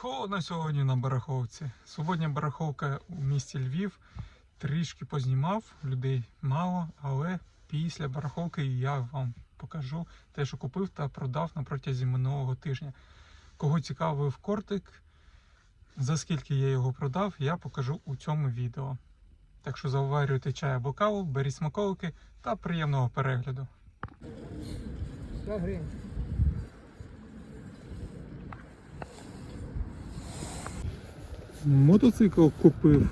Холодно сьогодні на бараховці. Суботня бараховка у місті Львів. Трішки познімав, людей мало, але після бараховки я вам покажу те, що купив та продав на протязі минулого тижня. Кого цікавив кортик, за скільки я його продав, я покажу у цьому відео. Так що заварюйте чай або каву, беріть смаколики та приємного перегляду. 100 гривень. Мотоцикл купив.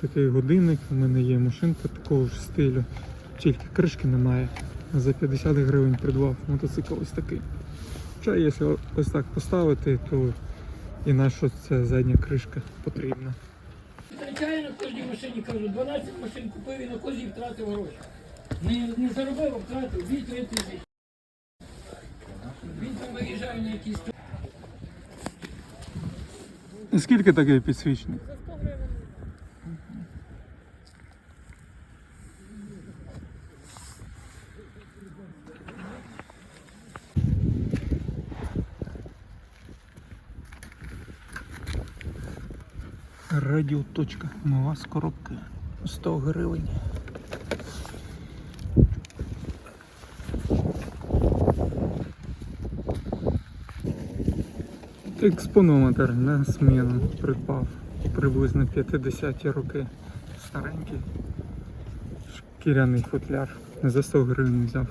Такий годинник, у мене є машинка такого ж стилю. Тільки кришки немає. За 50 гривень придбав мотоцикл ось такий. Хоча якщо ось так поставити, то і на що ця задня кришка потрібна. Звичайно, кожній машині кажу, 12 машин купив і на кожній втратив гроші. Не, не заробив, а втратив 2-3 тисячі. Він там виїжджає на якісь Скільки такий підсвічник? Радіоточка, нова з коробки. 100 гривень. Експонометр на зміну припав приблизно 50-ті роки. Старенький шкіряний футляр. За 100 гривень взяв.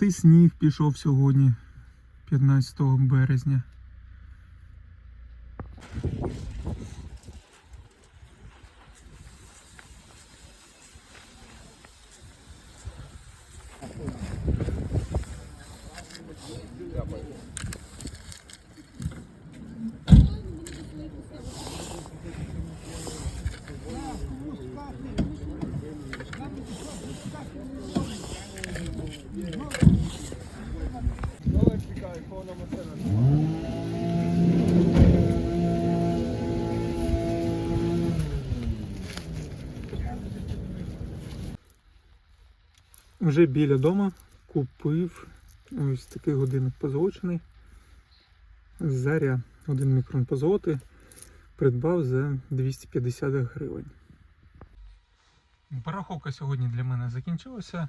І сніг пішов сьогодні, 15 березня. Вже біля дома купив ось такий годинник позолочений. Заря 1 мікрон позолоти. Придбав за 250 гривень. Бараховка сьогодні для мене закінчилася.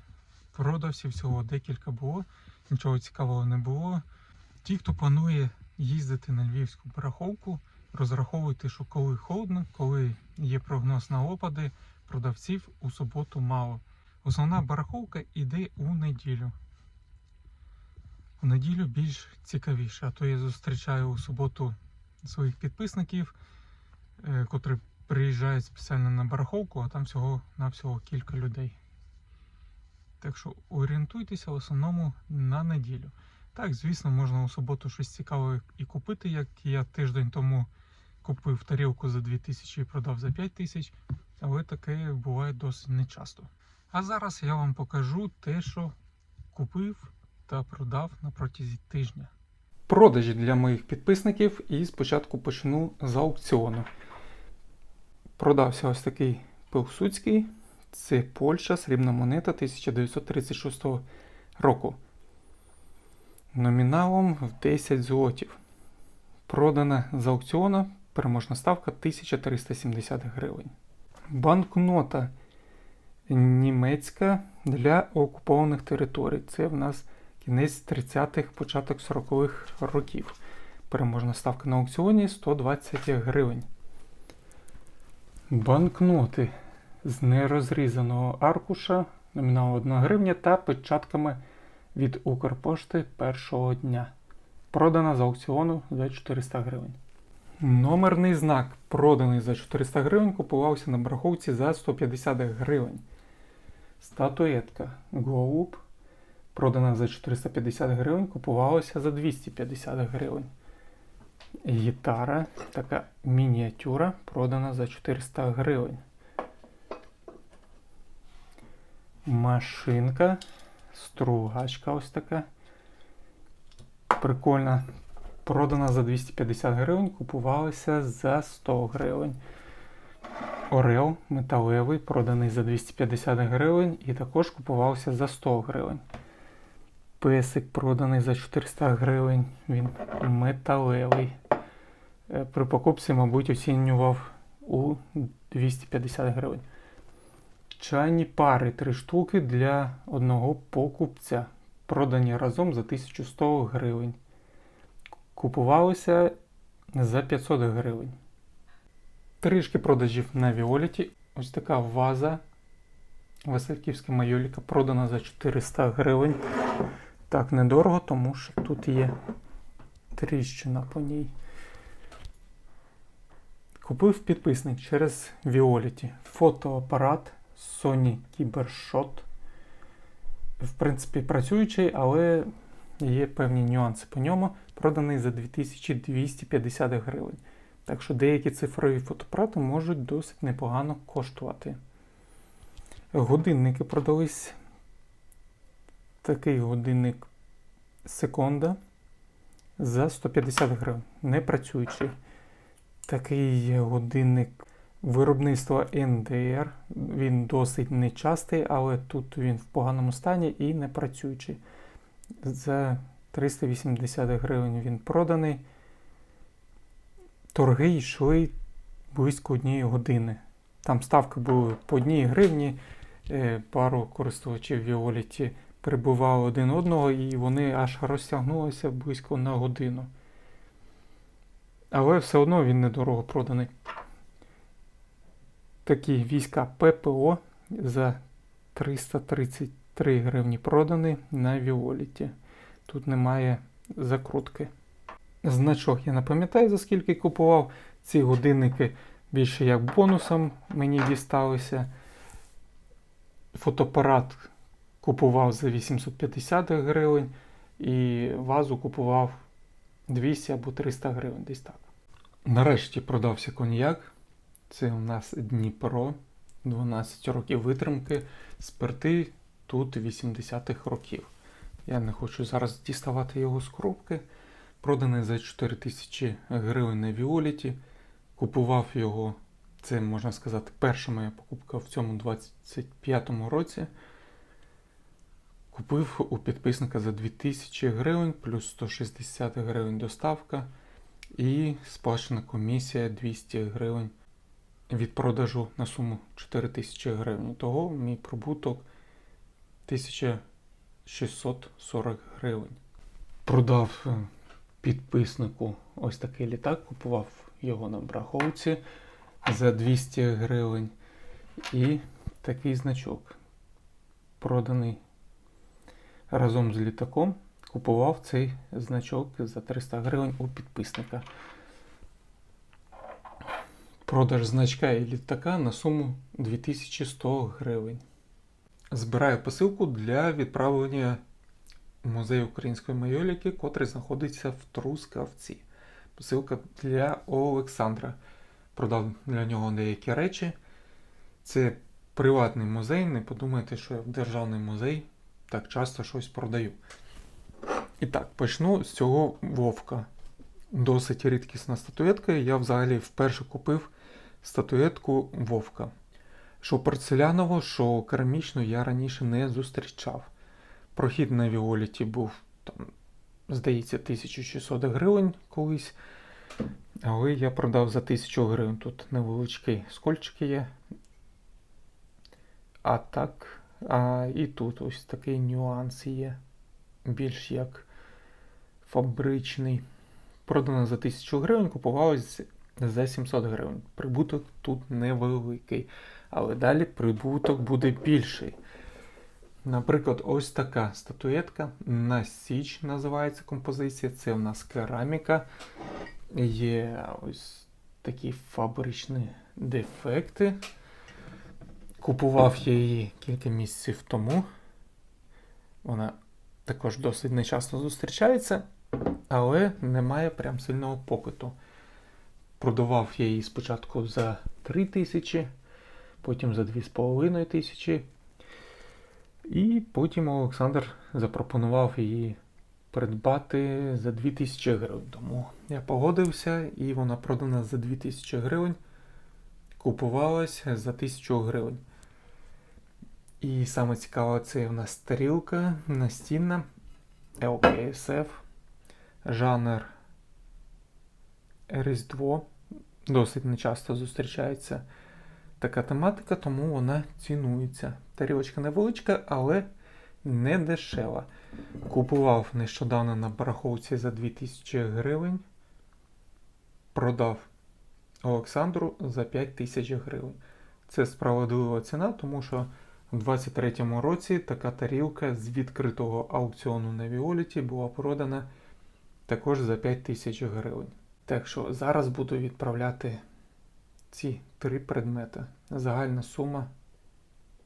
Продавців всього декілька було, нічого цікавого не було. Ті, хто планує їздити на львівську бараховку, розраховуйте, що коли холодно, коли є прогноз на опади, продавців у суботу мало. Основна бараховка йде у неділю. У неділю більш цікавіше, а то я зустрічаю у суботу своїх підписників, е, котрі приїжджають спеціально на бараховку, а там всього на всього кілька людей. Так що орієнтуйтеся в основному на неділю. Так, звісно, можна у суботу щось цікаве і купити, як я тиждень тому купив тарілку за 2000 і продав за 5000, але таке буває досить нечасто. А зараз я вам покажу те, що купив та продав на протязі тижня. Продажі для моїх підписників і спочатку почну з аукціону. Продався ось такий Пилсудський. Це Польща, срібна монета 1936 року. Номіналом в 10 злотів. Продана з аукціону переможна ставка 1370 гривень. Банкнота німецька для окупованих територій. Це в нас кінець 30-х, початок 40-х років. Переможна ставка на аукціоні 120 гривень. Банкноти з нерозрізаного аркуша номінал 1 гривня та печатками від Укрпошти першого дня. Продана з аукціону за 400 гривень. Номерний знак, проданий за 400 гривень, купувався на бараховці за 150 гривень. Статуетка Голуб, продана за 450 гривень, купувалася за 250 гривень. Гітара, така мініатюра, продана за 400 гривень. Машинка, стругачка ось така. Прикольна. Продана за 250 гривень, купувалася за 100 гривень. Орел металевий, проданий за 250 гривень і також купувався за 100 гривень. Песик проданий за 400 гривень, він металевий. Е, При покупці, мабуть, оцінював у 250 гривень. Чайні пари 3 штуки для одного покупця. Продані разом за 1100 гривень. Купувалися за 500 гривень. Трішки продажів на Віоліті. Ось така ваза Васильківська майоліка продана за 400 гривень. Так, недорого, тому що тут є тріщина по ній. Купив підписник через Violet. Фотоапарат Sony CyberShot. В принципі, працюючий, але є певні нюанси по ньому. Проданий за 2250 гривень. Так що деякі цифрові фотоапарати можуть досить непогано коштувати. Годинники продались. Такий годинник секунда за 150 гривень. Не працюючий. Такий годинник виробництва NDR. Він досить нечастий, але тут він в поганому стані і не працюючий. За 380 гривень він проданий. Торги йшли близько однієї години. Там ставки були по одній гривні. Е, Пару користувачів Віоліті перебували один одного, і вони аж розтягнулися близько на годину. Але все одно він недорого проданий. Такі війська ППО за 333 гривні проданий на Віоліті. Тут немає закрутки. Значок я не пам'ятаю, за скільки купував. Ці годинники більше як бонусом мені дісталися. Фотоапарат купував за 850 гривень і вазу купував 200 або 300 гривень десь так. Нарешті продався коньяк. Це у нас Дніпро, 12 років витримки. Спирти тут 80-х років. Я не хочу зараз діставати його з коробки. Проданий за 4 тисячі гривень на Віоліті. Купував його, це можна сказати, перша моя покупка в цьому 25-му році. Купив у підписника за 2000 гривень, плюс 160 гривень доставка і сплачена комісія 200 гривень від продажу на суму 4000 гривень. Того мій прибуток 1640 гривень. Продав е, підписнику ось такий літак, купував його на браховці за 200 гривень. І такий значок проданий разом з літаком. Купував цей значок за 300 гривень у підписника. Продаж значка і літака на суму 2100 гривень. Збираю посилку для відправлення музей української майоліки, котрий знаходиться в Трускавці. Посилка для Олександра. Продав для нього деякі речі. Це приватний музей. Не подумайте, що я в державний музей так часто щось продаю. І так, почну з цього вовка. Досить рідкісна статуетка. Я взагалі вперше купив статуетку вовка. Що порцелянову, що керамічну я раніше не зустрічав. Прохід на Віоліті був, там, здається, 1600 гривень колись. Але я продав за 1000 гривень. Тут невеличкий скольчик є. А так, а і тут ось такий нюанс є. Більш як фабричний. Продано за 1000 гривень, купувалось за 700 гривень. Прибуток тут невеликий. Але далі прибуток буде більший. Наприклад, ось така статуетка. На Січ називається композиція. Це в нас кераміка. Є ось такі фабричні дефекти. Купував я її кілька місяців тому. Вона також досить нечасно зустрічається. але немає прям сильного попиту. Продавав я її спочатку за 3 тисячі, потім за 2,5 тисячі. І потім Олександр запропонував її придбати за 2000 гривень. Тому я погодився, і вона продана за 2000 гривень. Купувалась за 1000 гривень. І саме цікаве, це у нас тарілка настінна LKSF, жанр Різдво. Досить нечасто зустрічається така тематика, тому вона цінується. Тарілочка невеличка, але не дешева. Купував нещодавно на бараховці за 2000 гривень. Продав Олександру за 5000 гривень. Це справедлива ціна, тому що у 23-му році така тарілка з відкритого аукціону на Віоліті була продана також за 5000 гривень. Так що зараз буду відправляти ці три предмети. Загальна сума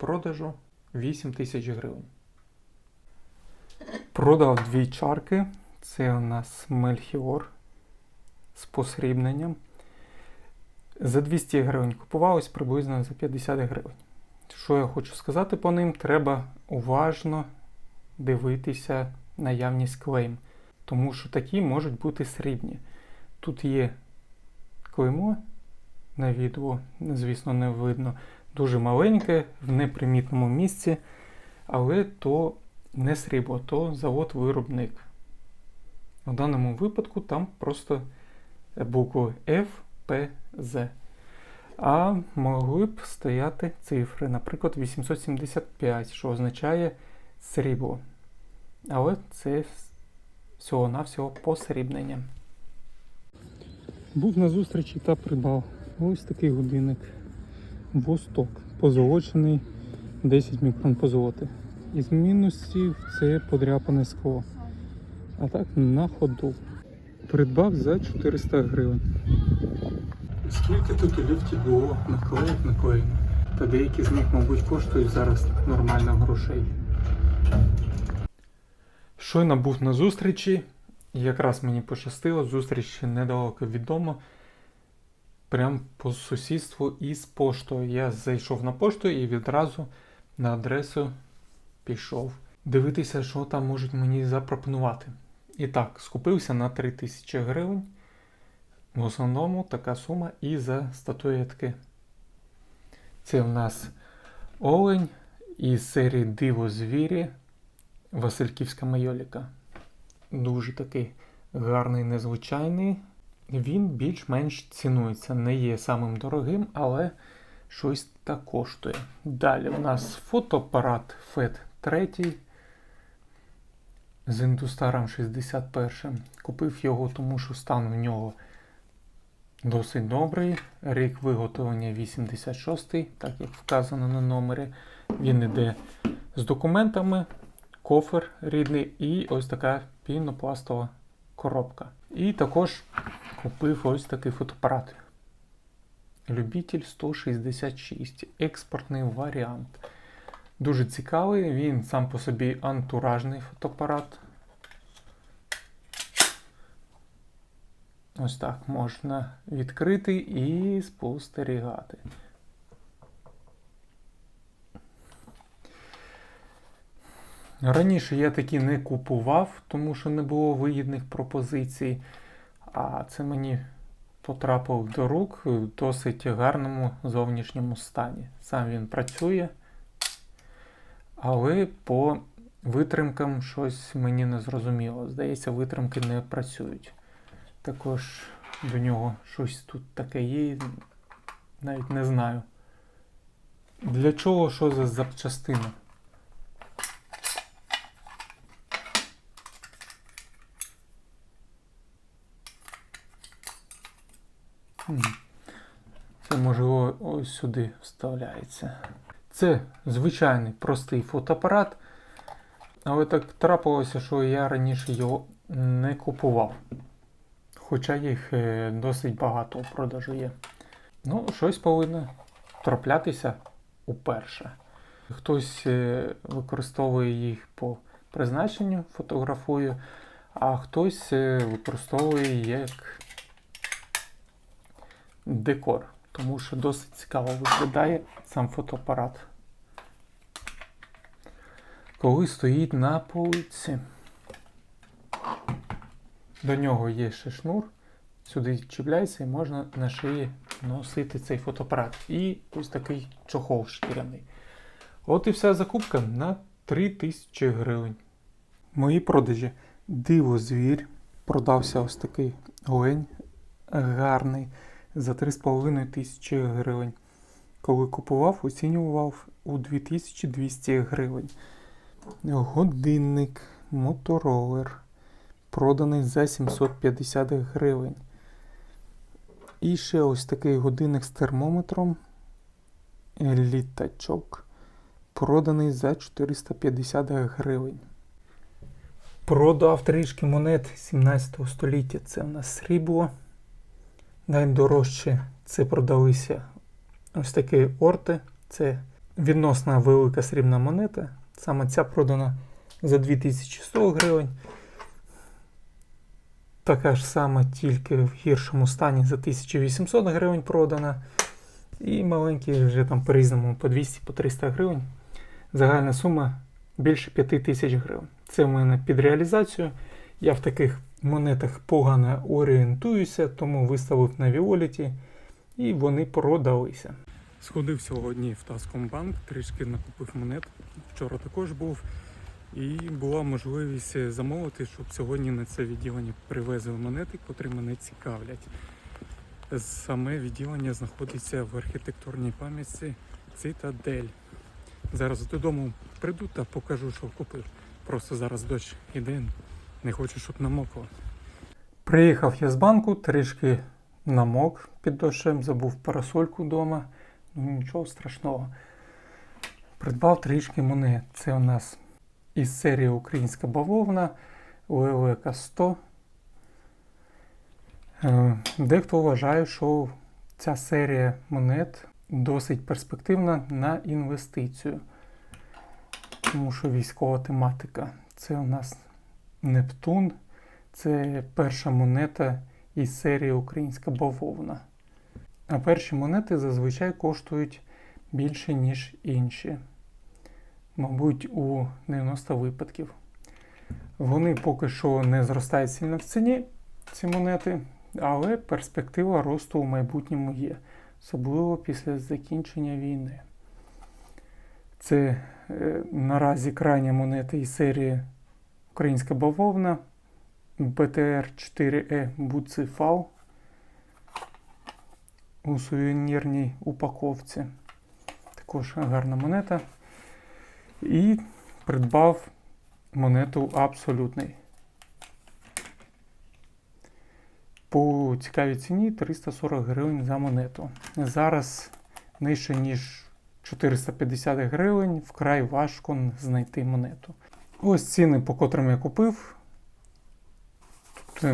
продажу 8 тисяч гривень. Продав дві чарки. Це у нас Мельхіор з посрібненням. За 200 гривень купувалось приблизно за 50 гривень. Що я хочу сказати по ним? Треба уважно дивитися наявність клейм, тому що такі можуть бути срібні. Тут є клеймо на відео, звісно, не видно. Дуже маленьке, в непримітному місці, але то не срібло, то завод-виробник. В даному випадку там просто букви F. А могли б стояти цифри, наприклад, 875, що означає срібло. Але це всього-навсього посрібнення. Був на зустрічі та придбав ось такий годинник Восток, позолочений 10 мікрон позолоти. Із мінусів це подряпане скло. А так на ходу. Придбав за 400 гривень. Скільки тут у ліфті було наклеїв наклеєно? Та деякі з них, мабуть, коштують зараз нормально грошей. Щойно був на зустрічі, якраз мені пощастило, зустріч недалеко відомо. Прям по сусідству із поштою. Я зайшов на пошту і відразу на адресу пішов. Дивитися, що там можуть мені запропонувати. І так, скупився на 3000 гривень. В основному така сума і за статуетки. Це в нас Олень із серії Диво звірі Васильківська майоліка. Дуже такий гарний, незвичайний. Він більш-менш цінується. Не є самим дорогим, але щось так коштує. Далі в нас фотоапарат FET 3 з індустаром 61. Купив його, тому що стан в нього досить добрий. Рік виготовлення 86, так як вказано на номері. Він іде з документами, кофер рідний і ось така пінопластова коробка. І також купив ось такий фотоапарат. Любитель 166, експортний варіант. Дуже цікавий, він сам по собі антуражний фотоапарат. Ось так можна відкрити і спостерігати. Раніше я такі не купував, тому що не було вигідних пропозицій. А це мені потрапив до рук в досить гарному зовнішньому стані. Сам він працює, але по витримкам щось мені не зрозуміло. Здається, витримки не працюють. Також до нього щось тут таке є, навіть не знаю. Для чого що за запчастина? Це можливо ось сюди вставляється. Це звичайний простий фотоапарат, але так трапилося, що я раніше його не купував. Хоча їх е, досить багато у продажу є. Ну, щось повинно траплятися уперше. Хтось е, використовує їх по призначенню, фотографую, а хтось е, використовує як декор, тому що досить цікаво виглядає сам фотоапарат. Коли стоїть на полиці. До нього є ще шнур, сюди чіпляється і можна на шиї носити цей фотоапарат. І ось такий чохол шкіряний. От і вся закупка на 3000 гривень. Мої продажі. Диво звір. Продався ось такий олень гарний за 3,5 тисячі гривень. Коли купував, оцінював у 2200 гривень. Годинник, моторолер. Проданий за 750 гривень. І ще ось такий годинник з термометром. Літачок. Проданий за 450 гривень. Продав трішки монет 17 століття. Це в нас срібло. Найдорожче це продалися ось такі орти. Це відносно велика срібна монета. Саме ця продана за 2100 гривень. Така ж сама, тільки в гіршому стані за 1800 гривень продана. І маленькі вже там по-різному по 200 по 300 гривень. Загальна сума більше 5 тисяч гривень. Це в мене під реалізацію. Я в таких монетах погано орієнтуюся, тому виставив на Віоліті і вони продалися. Сходив сьогодні в Таскомбанк, трішки накупив монет. Вчора також був. І була можливість замовити, щоб сьогодні на це відділення привезли монети, котрі мене цікавлять. Саме відділення знаходиться в архітектурній пам'ятці Цитадель. Зараз додому прийду та покажу, що купив. Просто зараз дощ іде, не хочу, щоб намокло. Приїхав я з банку, трішки намок під дощем, забув парасольку вдома. Ну нічого страшного. Придбав трішки монет. Це у нас із серії Українська бавовна УЛК 100. Е, Дехто вважає, що ця серія монет досить перспективна на інвестицію. Тому що військова тематика. Це у нас Нептун. Це перша монета із серії Українська бавовна. А перші монети зазвичай коштують більше, ніж інші. Мабуть, у 90 випадків. Вони поки що не зростають сильно в ціні, ці монети, але перспектива росту у майбутньому є, особливо після закінчення війни. Це е, наразі крайня монета із серії Українська бавовна БТР 4Е Буцифал у сувенірній упаковці. Також гарна монета. І придбав монету абсолютний. По цікавій ціні 340 гривень за монету. Зараз нижче, ніж 450 гривень, вкрай важко знайти монету. Ось ціни, по котрим я купив.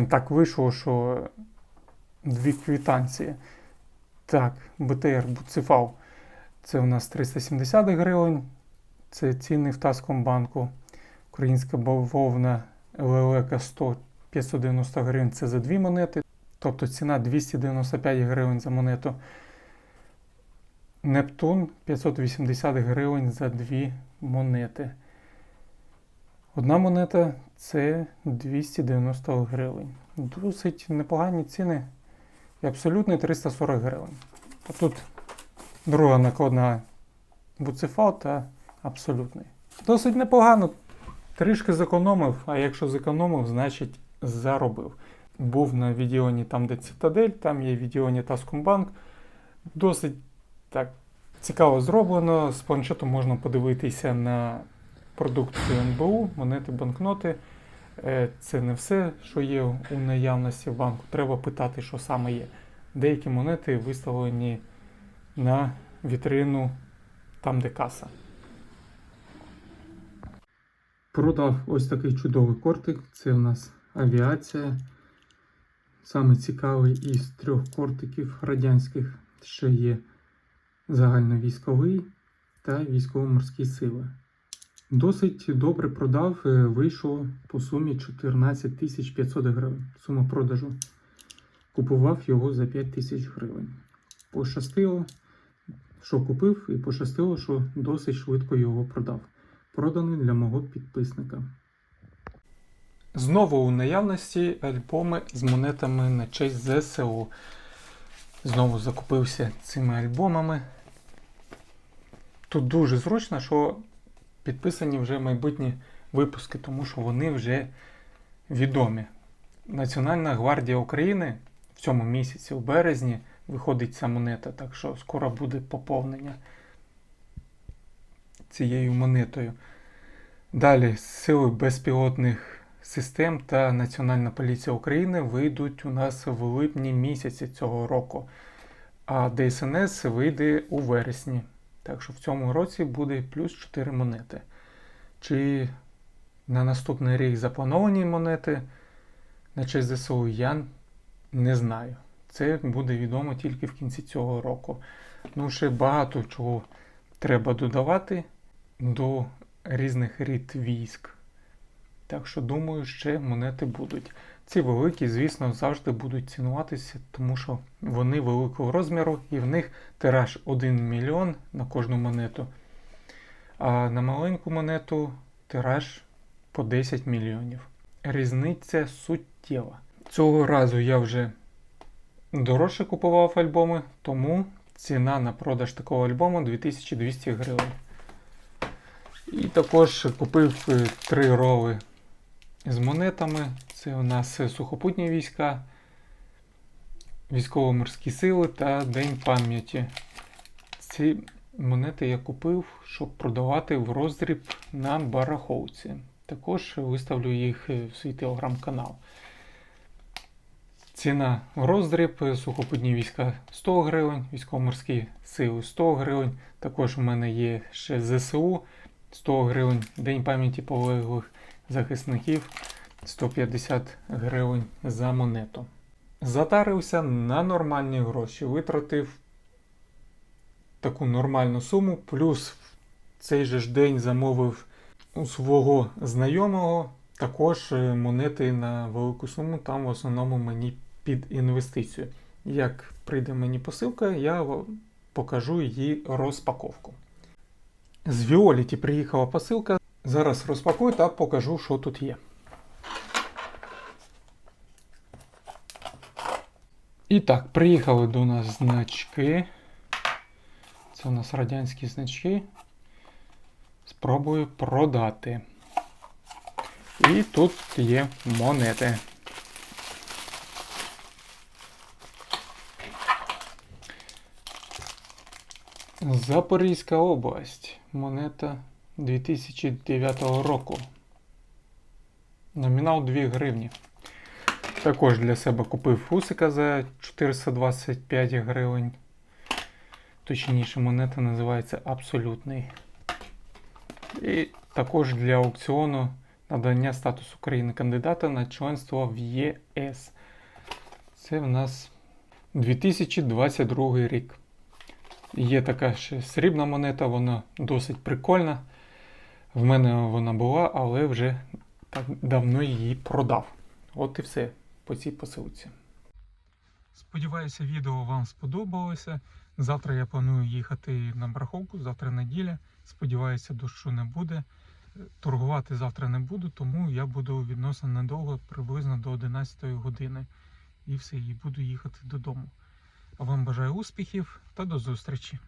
Так вийшло, що дві квитанції. Так, БТР Буцефал. Це у нас 370 гривень. Це ціни в Таскомбанку. Українська бавовна ЛЛК 100 590 гривень це за дві монети. Тобто ціна 295 гривень за монету. Нептун 580 гривень за дві монети. Одна монета це 290 гривень. Досить непогані ціни. І абсолютний 340 гривень. А тут друга накладна буцефал та абсолютний. Досить непогано. Трішки зекономив, а якщо зекономив, значить заробив. Був на відділенні там, де Цитадель, там є відділення Таскомбанк. Досить так цікаво зроблено. З планшету можна подивитися на продукцію НБУ, монети, банкноти. Е, Це не все, що є у наявності в банку. Треба питати, що саме є. Деякі монети виставлені на вітрину там, де каса. Продав ось такий чудовий кортик. Це у нас авіація. Саме цікавий із трьох кортиків радянських ще є загальновійськовий та військово-морські сили. Досить добре продав, е, вийшло по сумі 14 тисяч 500 гривень. Сума продажу. Купував його за 5 тисяч гривень. Пощастило, що купив, і пощастило, що досить швидко його продав. Проданий для мого підписника. Знову у наявності альбоми з монетами на честь ЗСУ. Знову закупився цими альбомами. Тут дуже зручно, що підписані вже майбутні випуски, тому що вони вже відомі. Національна гвардія України в цьому місяці, у березні, виходить ця монета, так що скоро буде поповнення цією монетою. Далі Сили безпілотних систем та Національна поліція України вийдуть у нас в липні місяці цього року, а ДСНС вийде у вересні. Так що в цьому році буде плюс 4 монети. Чи на наступний рік заплановані монети на честь ЗСУ я не знаю. Це буде відомо тільки в кінці цього року. Ну, ще багато чого треба додавати до різних рід військ. Так що, думаю, ще монети будуть. Ці великі, звісно, завжди будуть цінуватися, тому що вони великого розміру і в них тираж 1 мільйон на кожну монету. А на маленьку монету тираж по 10 мільйонів. Різниця суттєва. Цього разу я вже дорожче купував альбоми, тому ціна на продаж такого альбому 2200 гривень. І також купив е, три роли з монетами. Це у нас сухопутні війська, військово-морські сили та День пам'яті. Ці монети я купив, щоб продавати в роздріб на бараховці. Також виставлю їх в свій телеграм-канал. Ціна роздріб, сухопутні війська 100 гривень, військово-морські сили 100 гривень. Також у мене є ще ЗСУ 100 гривень, День пам'яті полеглих захисників 150 гривень за монету. Затарився на нормальні гроші, витратив таку нормальну суму, плюс в цей же ж день замовив у свого знайомого також е, монети на велику суму, там в основному мені під інвестицію. Як прийде мені посилка, я покажу її розпаковку. З Віоліті приїхала посилка. Зараз розпакую та покажу, що тут є. І так, приїхали до нас значки. Це у нас радянські значки. Спробую продати. І тут є монети. Запорізька область. Монета 2009 року. Номінал 2 гривні. Також для себе купив фусика за 425 гривень. Точніше, монета називається Абсолютний. І також для аукціону надання статусу країни кандидата на членство в ЄС. Це в нас 2022 рік. Є така ще срібна монета, вона досить прикольна. В мене вона була, але вже так давно її продав. От і все по цій посилці. Сподіваюся, відео вам сподобалося. Завтра я планую їхати на браховку, завтра неділя. Сподіваюся, дощу не буде. Торгувати завтра не буду, тому я буду відносно недовго, приблизно до 11 години. І все, і буду їхати додому. А вам бажаю успіхів та до зустрічі!